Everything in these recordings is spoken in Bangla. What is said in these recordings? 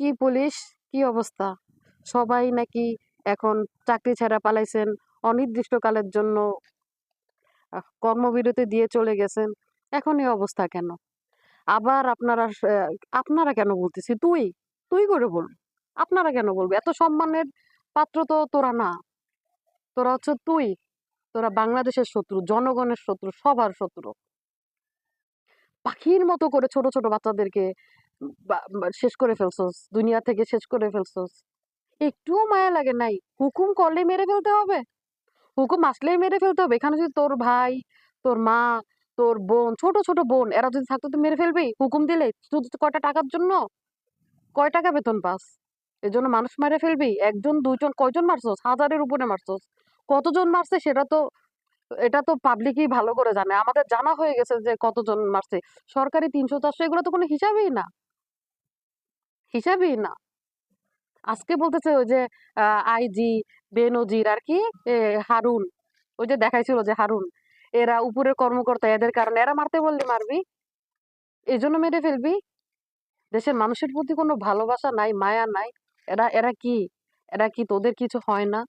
কি পুলিশ কি অবস্থা? সবাই নাকি এখন চাকরি ছাড়া পালাইছেন, অনির্দিষ্টকালের জন্য কর্মবিরতি দিয়ে চলে গেছেন। এখন এই অবস্থা কেন? আবার আপনারা আপনারা কেন বলতেছি? তুই তুই করে বল। আপনারা কেন বলবে? এত সম্মানের পাত্র তো তোরা না। তোরা হচ্ছে তুই। তোরা বাংলাদেশের শত্রু, জনগণের শত্রু, সবার শত্রু। পাখির মতো করে ছোট ছোট বাচ্চাদেরকে শেষ করে ফেলছস, দুনিয়া থেকে শেষ করে ফেলছস। একটুও মায়া লাগে নাই। হুকুম করলে মেরে ফেলতে হবে। হুকুম আসলেই মেরে ফেলতে হবে। এখানে যদি তোর ভাই, তোর মা, তোর বোন, ছোট ছোট বোন, এরা যদি থাকতো তুই মেরে ফেলবি হুকুম দিলে শুধু কয়টা টাকার জন্য? কয় টাকা বেতন পাস? এর জন্য মানুষ মেরে ফেলবি একজন, দুইজন, কয়জন মারছস? হাজারের উপরে মারছস। কতজন মারছে সেটা তো, এটা তো পাবলিকই ভালো করে জানে। আমাদের জানা হয়ে গেছে যে কতজন মারছে। সরকারি তিনশো, চারশো, এগুলো তো কোনো হিসাবই না। হিসাবই না। আজকে বলতেছে ওই যে আইজি বেনজির আর কি হারুন। ওই যে দেখাইছিল যে হারুন, এরা উপরের কর্মকর্তা, এদের কারণে এরা মারতে বললে মারবি? এই জন্য মেরে ফেলবি? দেশের মানুষের প্রতি কোনো ভালোবাসা নাই, মায়া নাই। এরা এরা কি? এরা কি তোদের কিছু হয় না?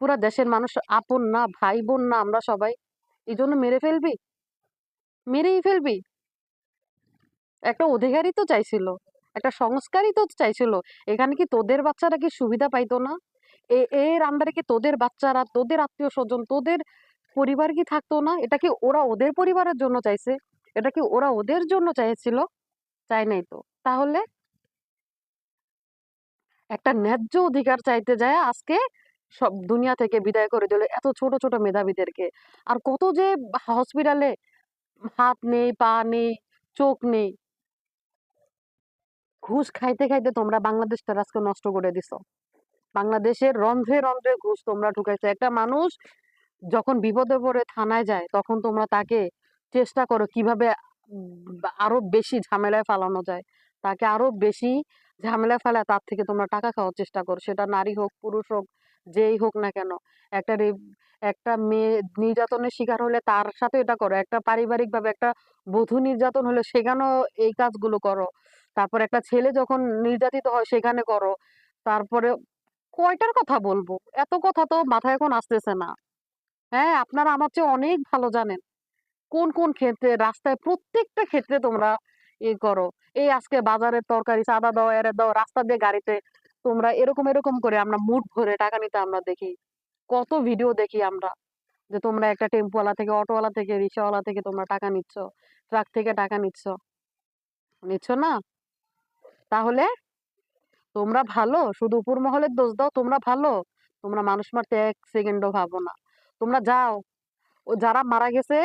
পুরা দেশের মানুষ আপন না ভাই বোন না আমরা সবাই। এই জন্য মেরে ফেলবি? মেরেই ফেলবি? একটা অধিকারই তো চাইছিল। একটা সংস্কারই তো চাইছিল। এখানে কি তোদের বাচ্চারা কি সুবিধা পাইতো না? এর আন্ডারে কি তোদের বাচ্চারা, তোদের আত্মীয় স্বজন তোদের পরিবার কি থাকতো না? এটা কি ওরা ওদের পরিবারের জন্য চাইছে? এটা কি ওরা ওদের জন্য চাইছিল? চাই নাই তো। তাহলে একটা ন্যায্য অধিকার চাইতে যায় আজকে সব দুনিয়া থেকে বিদায় করে দিল এত ছোট ছোট মেধাবীদেরকে। আর কত যে হসপিটালে হাত নেই, পা নেই, চোখ নেই ঘুষ খাইতে খাইতে তোমরা বাংলাদেশটা আজকে নষ্ট করে দিছো। বাংলাদেশের রন্ধ্রে রন্ধ্রে ঘুষ তোমরা ঢুকাইছো। একটা মানুষ যখন বিপদে পড়ে থানায় যায়, তখন তোমরা তাকে চেষ্টা করো কীভাবে আরও বেশি ঝামেলায় ফালানো যায়। তাকে আরও বেশি ঝামেলায় ফেলা, তার থেকে তোমরা টাকা খাওয়ার চেষ্টা করো। সেটা নারী হোক, পুরুষ হোক, যেই হোক না কেন। একটা একটা মেয়ে নির্যাতনের শিকার হলে তার সাথে এটা করো। একটা পারিবারিক ভাবে একটা বধূ নির্যাতন হলে সেখানেও এই কাজগুলো করো। তারপর একটা ছেলে যখন নির্যাতিত হয় সেখানে করো, তারপরে কয়টার কথা বলব? এত কথা তো মাথায় এখন আসতেছে না। হ্যাঁ আপনারা আমার চেয়ে অনেক ভালো জানেন। কোন কোন ক্ষেত্রে, রাস্তায় প্রত্যেকটা ক্ষেত্রে তোমরা ই করো। এই আজকে বাজারের তরকারি, চাঁদা দাও, এরে দাও, রাস্তা দিয়ে গাড়িতে তোমরা এরকম এরকম করে আমরা মুঠ ভরে টাকা নিতে আমরা দেখি। কত ভিডিও দেখি আমরা যে তোমরা একটা টেম্পোওয়ালা থেকে, অটোওয়ালা থেকে, রিক্সাওয়ালা থেকে তোমরা টাকা নিচ্ছ, ট্রাক থেকে টাকা নিচ্ছ। নিচ্ছ না? তাহলে তোমরা ভালো, শুধু উপর মহলের দোষ দাও, তোমরা ভালো। তোমরা মানুষ মারতে এক সেকেন্ডও ভাবো না। তোমরা যাও। ও যারা মারা গেছে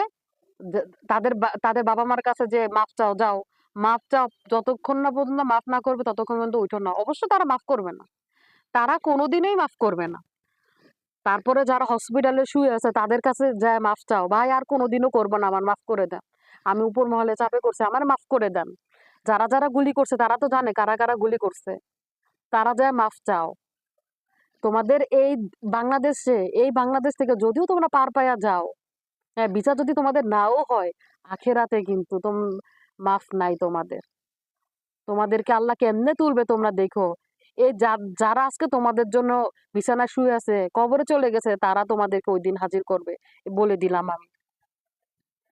তাদের তাদের বাবা মার কাছে যে মাফ চাও, যাও। মাফ চাও, যতক্ষণ না পর্যন্ত মাফ না করবে, ততক্ষণ পর্যন্ত উঠো না। অবশ্য তারা মাফ করবে না। তারা কোনোদিনই মাফ করবে না। তারপরে যারা হসপিটালে শুয়ে আছে, তাদের কাছে যায় মাফ চাও। ভাই, আর কোনোদিনও করব না, আমার মাফ করে দেন। আমি উপর মহলে চাপে করছি আমার মাফ করে দেন। যারা যারা গুলি করছে, তারা তো জানে কারা কারা গুলি করছে। তারা যায় মাফ চাও। তোমাদের এই বাংলাদেশে, এই বাংলাদেশ থেকে যদিও তোমরা পার পাইয়া যাও হ্যাঁ বিচার যদি তোমাদের নাও হয়, আখেরাতে কিন্তু তোম, মাফ নাই তোমাদের। তোমাদেরকে আল্লাহ কেমনে তুলবে তোমরা দেখো। এই যারা আজকে তোমাদের জন্য বিছানায় শুয়ে আছে, কবরে চলে গেছে, তারা তোমাদেরকে ওই দিন হাজির করবে বলে দিলাম আমি।